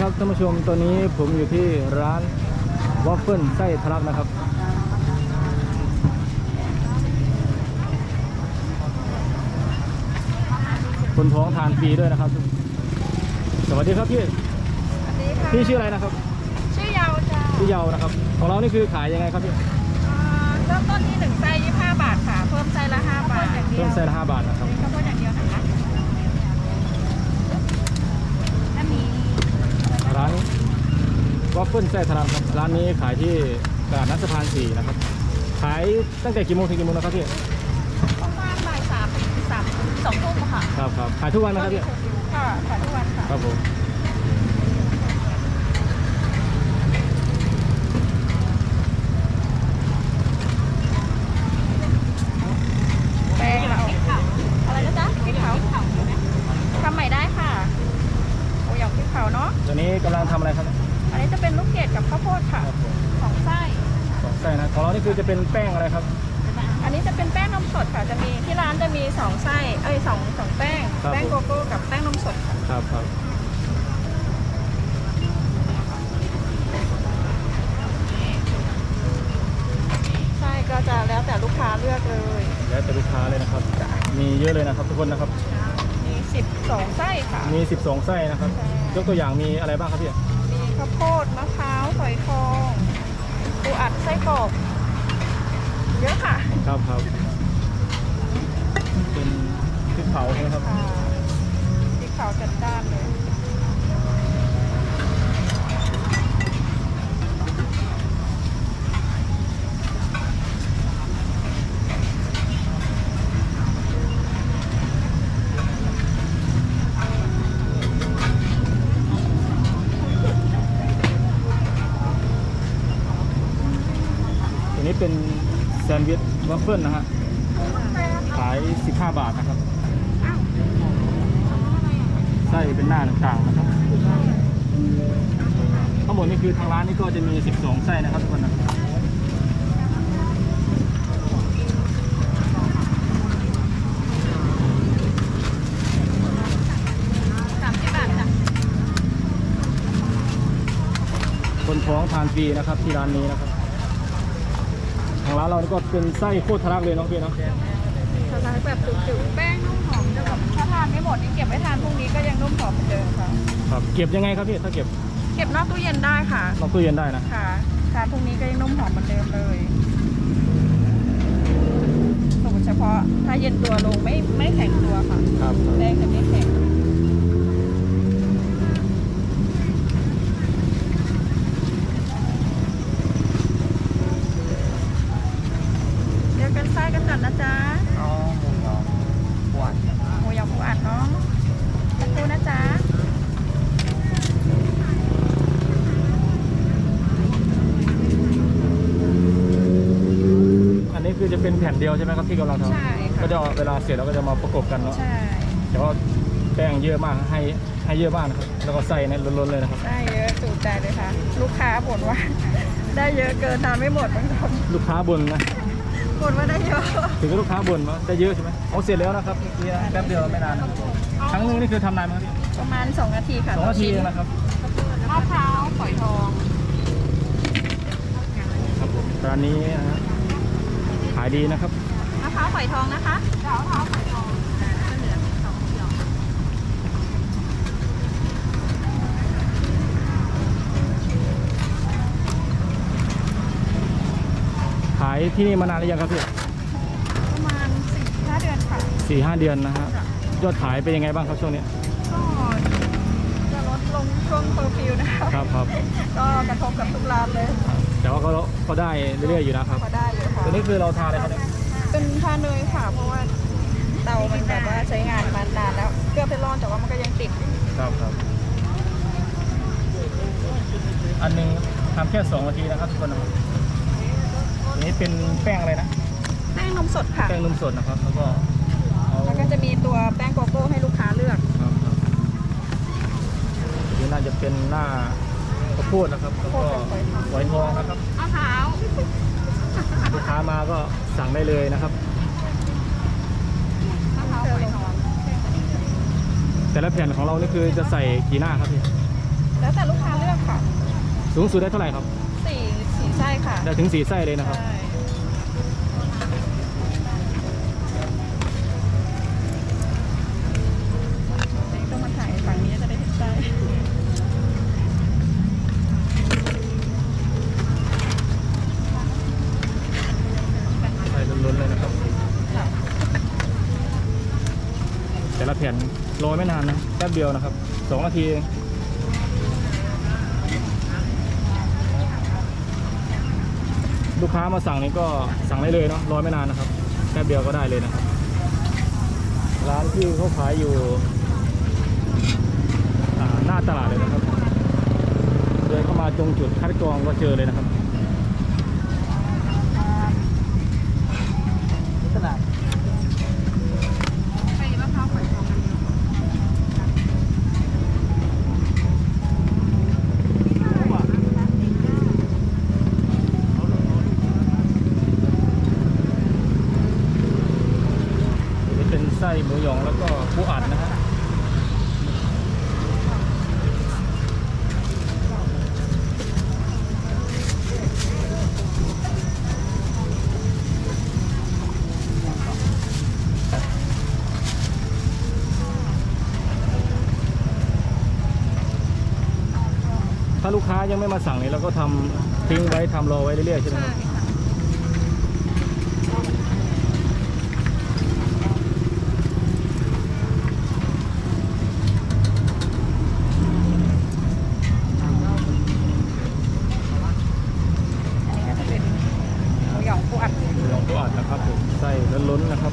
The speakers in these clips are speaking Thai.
ครับท่านผู้ชมตอนนี้ผมอยู่ที่ร้านวอฟเฟิลไส้ทะลักนะครับ คนท้องทานฟรีด้วยนะครับ สวัสดีครับพี่สวัสดีค่ะพี่ชื่ออะไรนะครับ ชื่อยาวจ้าพี่เยานะครับ ของเรานี่คือขายยังไงครับพี่อ่าเริ่มต้นที่หนึ่งไส้ยี่ห้าบาทค่ะ เพิ่มไส้ละห้าบาทอย่างเดีเพิ่ยวมไส้ละห้าบาทนะครับข้าวโพดอย่างเดียวนะคะถ้ามี ร้านวอฟเฟิลไส้ทะลักครับร้านนี้ขายที่ตลาดนัดสะพานสี่นะครับ ขายตั้งแต่กี่โมงถึงกี่โมงนะครับพี่ประมาณบ่ายสามสามสองทุ่มค่ะครับครับขายทุกวันนะครับพี่ค่ะขายทุกวันค่ะครับผม แป้งเราอะไรนะจ๊ะพริกเผาทำใหม่ได้ค่ะโอ้ยอย่างพริกเผาเนาะ ตอนนี้กำลังทำอะไรครับ อันนี้จะเป็นลูกเกดกับข้าวโพดค่ะ ครับผม สองไส้ สองไส้นะของเรานี่คือจะเป็น แป้งอะไรครับ อันนี้จะเป็นแป้งนมสดค่ะ จะมีที่ร้านจะมีสองไส้เอ้ยสองสองแป้ง ครับแป้งโกโก้กับแป้งนมสดค่ะครับครับไส้ก็จะแล้วแต่ลูกค้าเลือกเลยแล้วแต่ลูกค้าเลยนะครับ มีเยอะเลยนะครับ ทุกคนนะครับ มีสิบสองไส้ค่ะ มี 12 ไส้นะครับใช่ยกตัวอย่างมีอะไรบ้างครับพี่ มีข้าวโพดมะพร้าวฝอยทองปูอัดไส้กรอก เยอะค่ะครับครับเป็นพริกเผาใช่ไหมครับค่ะที่เขาวจัดจ้านเลย ตัวนี้เป็นแซนด์ วิชวัฟเฟิลนะฮะขาย 15 บาทนะครับไส้เป็นหน้าต่างๆนะครับข้างบนนี่คือทางร้านนี่ก็จะมี 12 ไส้นะครับทุกคนนะสามสิบบาทจ้ะคนท้องทานฟรีนะครับที่ร้านนี้นะครับ ทางร้านเรานี่ก็เป็นไส้โคตรทะลักเลยเน้องพี่เนาะสไตล์แบบจุกๆแป้งนุ่มหอมจะแบบถ้าทานไม่หมดนี่เก็บไว้ทานพรุ่งนี้ก็ยังนุ่มหอมเหมือนเดิมค่ะ ครับเก็บยังไงครับพี่ถ้าเก็บเก็บนอกตู้เย็นได้ค่ะนอกตู้เย็นได้นะค่ะทานพรุ่งนี้ก็ยังนุ่มหอมเหมือนเดิมเลยสูตรเฉพาะถ้าเย็นตัวลงไม่ไม่แข็งตัวค่ะครับแป้งจะไม่แข็ง แผ่นเดียวใช่ไหมครับที่กำลังทำใช่ค่ะก็จะเอาเวลาเสร็จเราก็จะมาประกบกันเนาะใช่แต่ว่าแป้งเยอะมากให้ให้เยอะมากนะครับแล้วก็ไส้เนี่ยล้นๆเลยนะครับ ได้เยอะจุใจเลยค่ะ ลูกค้าบ่นว่า ได้เยอะเกินทานไม่หมดบางคนลูกค้าบ่นนะบ่นว่าได้เยอะถึงกับลูกค้าบ่นว่าจะเยอะใช่ไหมเอาเสร็จแล้วนะครับเมื่อกี้แป๊บเดียวไม่นานครั้งหนึงนี่คือทำนานไหมครับพี่ประมาณ 2 นาทีค่ะสองนาทีต่เองชิ้นะครับ มะพร้าวฝอยทอง ครับผมร้านนี้นะฮะขายดีนะครับมะพร้าวฝอยทองนะคะมะพร้าวฝอยทองจะเหลือสองหยอกขายที่นี่มานานหรือยังครับพี่ประมาณสี่ห้าเดือนค่ะสี่ห้าเดือนนะฮะยอดขายเป็นยังไงบ้างครับช่วงนี้ก็จะลดลงช่วงเคอร์ฟิวนะคะครับครับก็กระทบกับทุกร้านเลย แต่ว่าก็ก็ได้เรื่อยๆอยู่นะครับพอได้อยู่ค่ะตัวนี้คือเราทานอะไรครับเนี่ยเป็นทาเนยค่ะ เพราะว่าเตามันแบบว่าใช้งานมานานแล้วเครื่องเป็นร้อนแต่ว่ามันก็ยังติดอยู่ครับครับ อันหนึงทำแค่สองนาทีนะครับทุกคนนะครับอันนี้เป็นแป้งอะไรนะ แป้งนมสดค่ะ แป้งนมสดนะครับ แล้วก็เอาแล้วก็จะมีตัวแป้งโกโก้ให้ลูกค้าเลือก ครับครับนี่น่าจะเป็นหน้า ข้าวโพดนะครับแล้วก็หอยทองนะครับมะพร้าวลูกค้ามาก็สั่งได้เลยนะครับมะพร้าวฝอยทองแต่ละแผ่นของเรานี่คือจะใส่กี่หน้าครับพี่ปแล้วแต่ลูกค้าเลือกค่ะสูงสุดได้เท่าไหร่ครับสี่สี่ไส้ค่ะได้ถึงสี่ไส้เลยนะครับ ใช่นี่ต้องมาถ่ายฝั่งนี้จะได้เห็นไส้ ไส้ล้นๆเลยนะครับ ค่ะ แต่ละแผ่นโรยไม่นานนะแป๊บเดียวนะครับสองนาทีลูกค้ามาสั่งนี่ก็สั่งได้เลยเนาะรอไม่นานนะครับแป๊บเดียวก็ได้เลยนะครับ ร้านที่เขาขายอยู่หน้าตลาดเลยนะครับเดินเข้ามาตรงจุดคัดกรองก็เจอเลยนะครับ ตลาด ไปมะพร้าวฝอยทองกันเยอะ นี่เป็นไส้หมูหยองแล้วก็ปูอัดนะฮะ ถ้าลูกค้า ยังไม่มาสั่งนี่เราก็ทำทิ้งไว้ทำรอไว้เรื่อยๆใช่ไหมครับ ค่ะ อันนี้ก็จะเป็นหมูหยองปูอัด หมูหยองปูอัดนะครับผมไส้ล้นๆนะครับ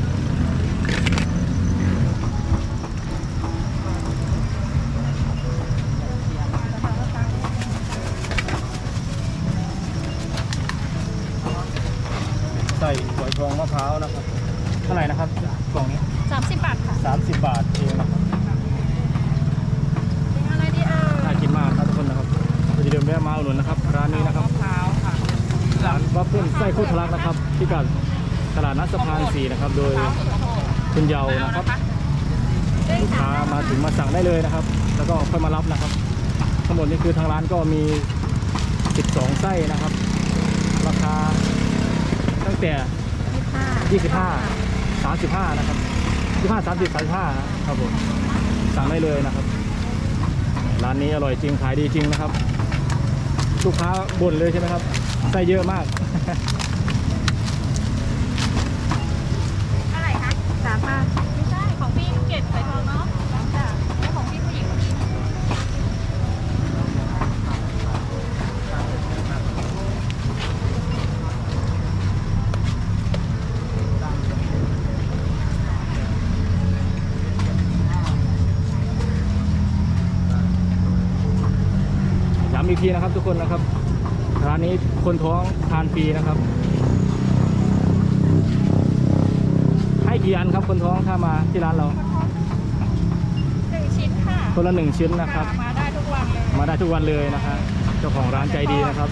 ใส่ฝอย ทองมะพร้าวนะครับ เท่าไหร่นะครับกล่องนี้สามสิบบาทค่ะ30 บาทเองนะครับเป็นอะไรดีเอ่ยน่ากินมากครับทุกคนนะครับอย่าลืมแวะมาอุดหนุนนะครับร้านนี้นะครับมะพร้าวค่ะร้านวัฟเฟิลไส้โคตรทะลักนะครับพิกัดตลาดนัดสะพานสี่นะครับ โดยคุณเยาว์นะครับลูกค้ามาถึงมาสั่งได้เลยนะครับ แล้วก็ค่อยมารับนะครับ ทั้งหมดนี่คือทางร้านก็มี 12 ไส้นะครับ ราคาตั้งแต่ 25 35นะครับ25 30 35นะครับผมสั่งได้เลยนะครับ ร้านนี้อร่อยจริงขายดีจริงนะครับ ลูกค้าบ่นเลยใช่ไหมครับไส้เยอะมากเท่าไหร่คะสามบาทไม่ใช่ ของพี่ลูกเกดไข่ทองเนาะจ้ะแล้วของพี่ผู้หญิง ย้ำอีกทีนะครับทุกคนนะครับร้านนี้คนท้องทานฟรีนะครับ ให้กี่อันครับคนท้องถ้ามาที่ร้านเราหนึ่งชิ้นค่ะคนละหนึ่งชิ้นนะครับ มาได้ทุกวันเลยมาได้ทุกวันเลยนะฮะเจ้าของร้านใจดีนะครับ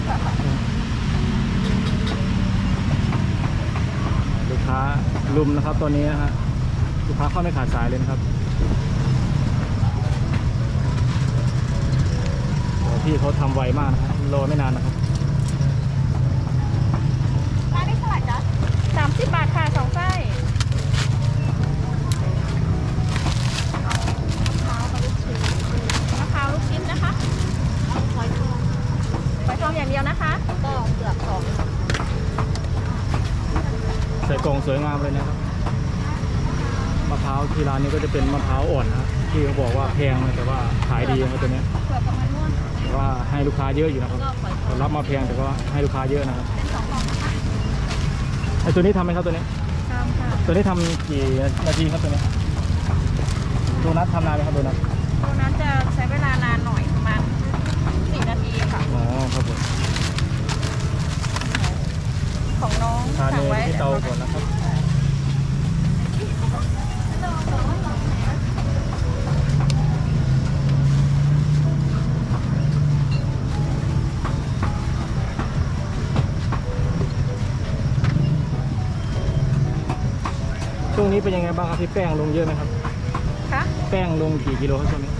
ลูกค้าลุมนะครับตอนนี้นะฮะลูกค้าเข้าไม่ขาดสายเลยนะครับโอ้ พี่เขาทำไวมากนะครับรอไม่นานนะครับร้านนี้เท่าไหร่จ๊ะสามสิบบาทค่ะสองไส้มะพร้าวลูกชิ้นนะคะฝอยทองฝอยทองอย่างเดียวนะคะ ก็เปลือกสองใส่กล่องสวยงามเลยนะครับมะพร้าวที่ร้านนี้ก็จะเป็นมะพร้าวอ่อนนะที่เขาบอกว่าแพงนะแต่ว่าขายดีนะครับตัวเนี้ย วงแต่ว่าให้ลูกค้าเยอะอยู่นะครับก็ฝอยทองรับมาแพงแต่ก็ให้ลูกค้าเยอะนะครับเป็นสองกล่องนะคะไอตัวนี้ทำไหมครับตัวนี้ตามค่ะตัวนี้ทำกี่นาทีครับตัวนี้โดนัททำนานไหมครับโดนัท บ้างครับพี่แป้งลงเยอะไหมครับค่ะแป้งลงกี่กิโลครับช่วงนี้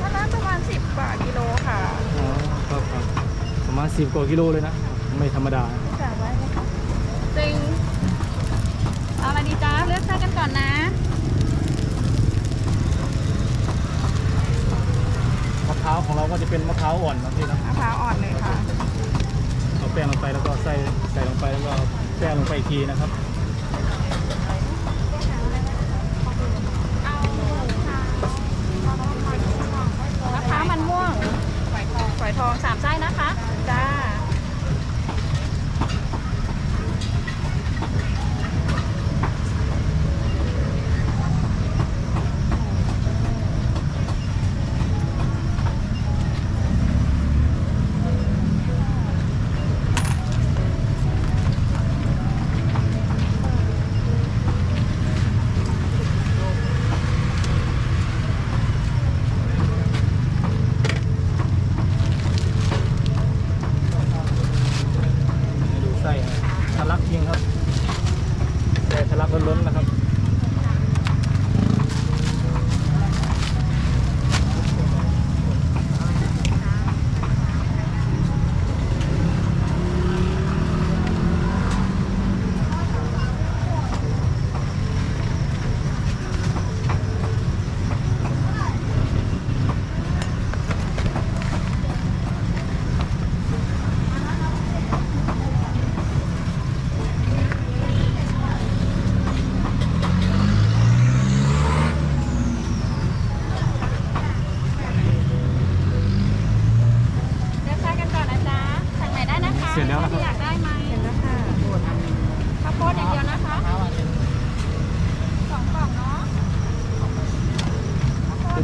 ถ้านั้นประมาณสิบกว่ากิโลค่ะอ๋อครับครับประมาณสิบกว่ากิโลเลยนะ ไม่ธรรมดาสั่งไว้ไหมคะจริงเอาอะไรดีจ้าเลือกไส้กันก่อนนะ มะพร้าวของเราก็จะเป็นมะพร้าวอ่อนนะพี่นะมะพร้าวอ่อนเลยค่ะ เอาแป้งลงไปแล้วก็ใส่ใส่ลงไปแล้วก็แป้งลงไปอีกทีนะครับ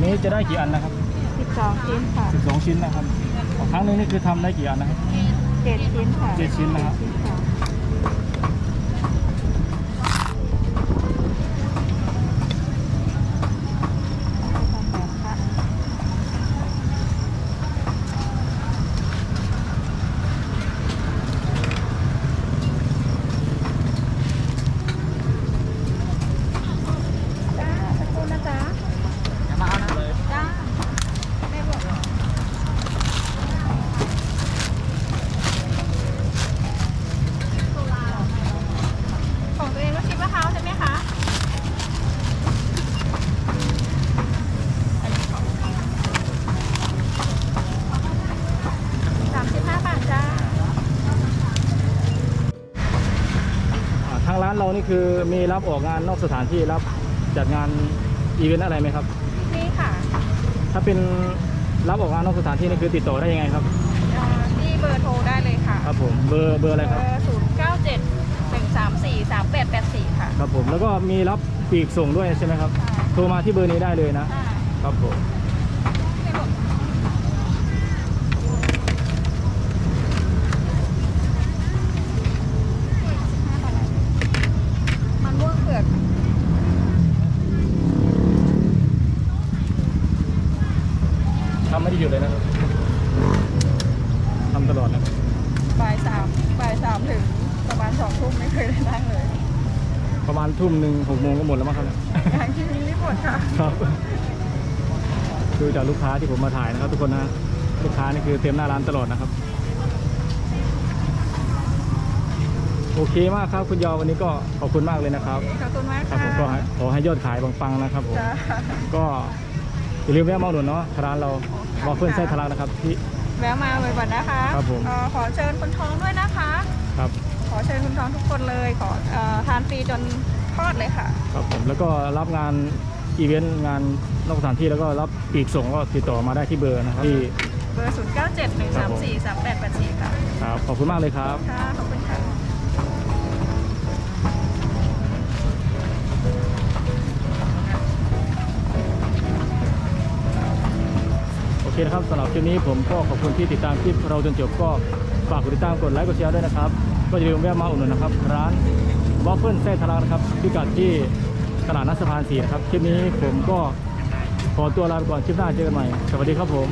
นี้จะได้กี่อันนะครับสิบสองชิ้นค่ะ12 ชิ้นนะครับต่อครั้งหนึงนี่คือทำได้กี่อันนะครับเจ็ดชิ้นค่ะเจ็ดชิ้นนะครับ เจ็ดชิ้นค่ะจ้าสักครู่นะจ๊ะ อย่ามาเอานะเลย จ้าไม่บอกของตัวเองก็ชิมมะพร้าวใช่ไหมคะสามสิบห้าบาทจ้า อ่าทางร้าน เรานี่คือมีรับออกงานนอกสถานที่รับจัดงานอีเวนต์อะไรไหมครับนี่ค่ะถ้าเป็นรับออกงานนอกสถานที่นี่คือติดต่อได้ยังไงครับเอ่อที่เบอร์โทรได้เลยค่ะครับผมเบอร์เบอร์อะไรครับ ศูนย์เก้าเจ็ดหนึ่งสามสี่สามแปดแปดสี่ค่ะครับผมแล้วก็มีรับปีกส่งด้วยใช่ไหมครับอ่าโทรมาที่เบอร์นี้ได้เลยนะ อ่า ครับผมไม่บอกมันม่วงเผือก ทำไม่ได้หยุดเลยนะครับทำตลอดนะครับ บ่ายสามบ่ายสามถึงประมาณสองทุ่มไม่เคยได้นั่งเลย ประมาณทุ่มหนึ่งหกโมงก็หมดแล้วมั้งครับเนี่ย งานที่นี้รีบหมดค่ะ ครับคือจาก ลูกค้าที่ผมมาถ่ายนะครับ ทุกคนนะลูกค้านี่คือเต็มหน้าร้านตลอดนะครับ โอเคมากครับคุณยอวันนี้ก็ขอบคุณมากเลยนะครับขอบคุณมากครับค่ะผมก็ให้ขอให้ยอดขายปังๆนะครับผมจ้าก็อย่าลืมแวะมาอุดหนุนเนาะร้านเราวอฟเฟิลไส้ทะลักนะครับที่แวะมาบ่อยๆนะคะครับผมเอ่อขอเชิญคนท้องด้วยนะคะครับขอเชิญคุณท้องทุกคนเลยขอเอ่อทานฟรีจนทอดเลยค่ะครับผมแล้วก็รับงานอีเวนต์งานนอกสถานที่แล้วก็รับ ปีกส่งก็ติดต่อมาได้ที่เบอร์นะครับที่เบอร์ 0 9 7 1 3 4 3 8 8 4 ค่ะ ครับขอบคุณมากเลยครับ ค่ะ ขอบคุณค่ะ โอเคนะครับสำหรับคลิปนี้ผมก็ขอบคุณที่ติดตามคลิปเราจนจบก็ฝากกดติดตามกดไลค์กดแชร์ด้วยนะครับ ก็อย่าลืมแวะมาอุดหนุนนะครับ ร้านวอฟเฟิลไส้ทะลักนะครับพิกัดที่ตลาดนัดสะพานสีนะครับคลิปนี้ผมก็ ขอตัวลาไปก่อนคลิปหน้าเจอกันใหม่ สวัสดีครับผม